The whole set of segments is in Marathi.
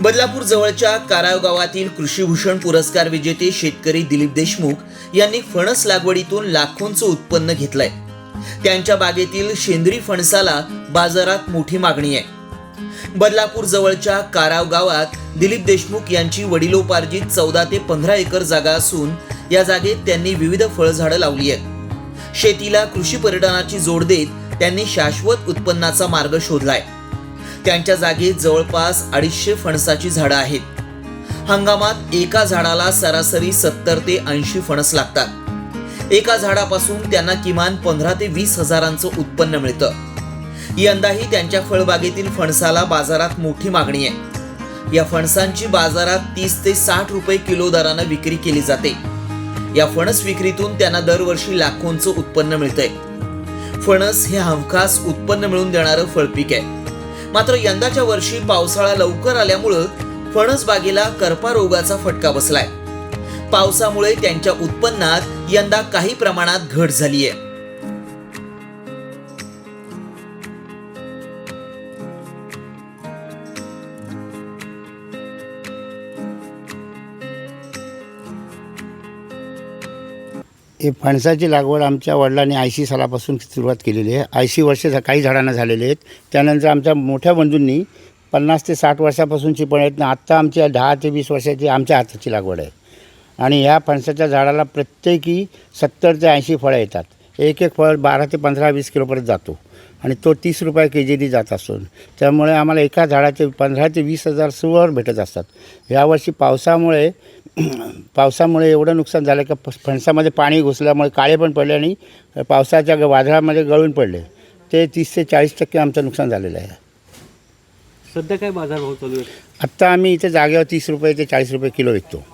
बदलापूर जवळच्या काराव गावातील कृषीभूषण पुरस्कार विजेते शेतकरी दिलीप देशमुख यांनी फणस लागवडीतून लाखोंचं उत्पन्न घेतलंय. त्यांच्या बागेतील शेंद्री फणसाला बाजारात मोठी मागणी आहे. बदलापूर जवळच्या काराव गावात दिलीप देशमुख यांची वडिलोपार्जित चौदा ते पंधरा एकर जागा असून या जागेत त्यांनी विविध फळझाडं लावली आहेत. शेतीला कृषी पर्यटनाची जोड देत त्यांनी शाश्वत उत्पन्नाचा मार्ग शोधलाय. त्यांच्या जागेत जवळपास अडीचशे फणसाची झाडं आहेत. हंगामात एका झाडाला सरासरी सत्तर ते ऐंशी फणस लागतात. एका झाडापासून त्यांना किमान पंधरा ते वीस हजारांचं उत्पन्न मिळतं. यंदाही त्यांच्या फळबागेतील फणसाला बाजारात मोठी मागणी आहे. या फणसांची बाजारात तीस ते साठ रुपये किलो दरानं विक्री केली जाते. या फणस विक्रीतून त्यांना दरवर्षी लाखोंचं उत्पन्न मिळतंय. फणस हे हमखास उत्पन्न मिळवून देणारं फळपीक आहे. मात्र यंदाच्या वर्षी पावसाळा लवकर आल्यामुळं फणस बागेला करपा रोगाचा फटका बसलाय. पावसामुळे त्यांच्या उत्पन्नात यंदा काही प्रमाणात घट झाली हे फणसाची लागवड आमच्या वडिलांनी ऐंशी सालापासून सुरुवात केलेली आहे. ऐंशी वर्ष झा- काही झाडांना झालेले आहेत. त्यानंतर आमच्या मोठ्या बंधूंनी पन्नास ते साठ वर्षापासूनची पण आहेत. ना आत्ता आमच्या दहा ते वीस वर्षाची आमच्या हाताची लागवड आहे. आणि ह्या फणसाच्या झाडाला प्रत्येकी सत्तर ते ऐंशी फळं येतात. एक एक फळ बारा ते पंधरा वीस किलोपर्यंत जातो. आणि तो तीस रुपये के जीनी जात असतो त्यामुळे आम्हाला एका झाडाचे पंधरा ते वीस हजार सुवर भेटत असतात. यावर्षी पावसामुळे पावसामुळे एवढं नुकसान झालं की फ- फणसामध्ये पाणी घुसल्यामुळे काळे पण पडले आणि पावसाच्या वादळामध्ये गळून पडले. ते तीस ते चाळीस टक्के आमचं नुकसान झालेलं आहे. सध्या काय बाजारभाव चालू आहे? आत्ता आम्ही इथे जागेवर तीस रुपये ते चाळीस रुपये किलो विकतो.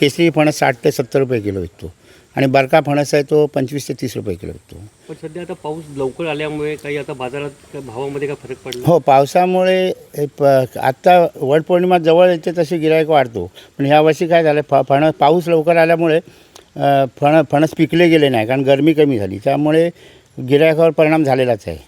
केसरी फणस साठ ते सत्तर रुपये किलो विकतो. आणि बरका फणस आहे तो पंचवीस ते तीस रुपये किलो विकतो. पण सध्या आता पाऊस लवकर आल्यामुळे काही आता बाजारात भावामध्ये काय फरक पडला? हो पावसामुळे हे प आत्ता वटपौर्णिमा जवळ येते तशी गिरायक वाढतो. पण ह्यावर्षी काय झालं फ फण पाऊस लवकर आल्यामुळे फण फणस पिकले गेले नाही कारण गरमी कमी झाली. त्यामुळे गिरायकावर परिणाम झालेलाच आहे.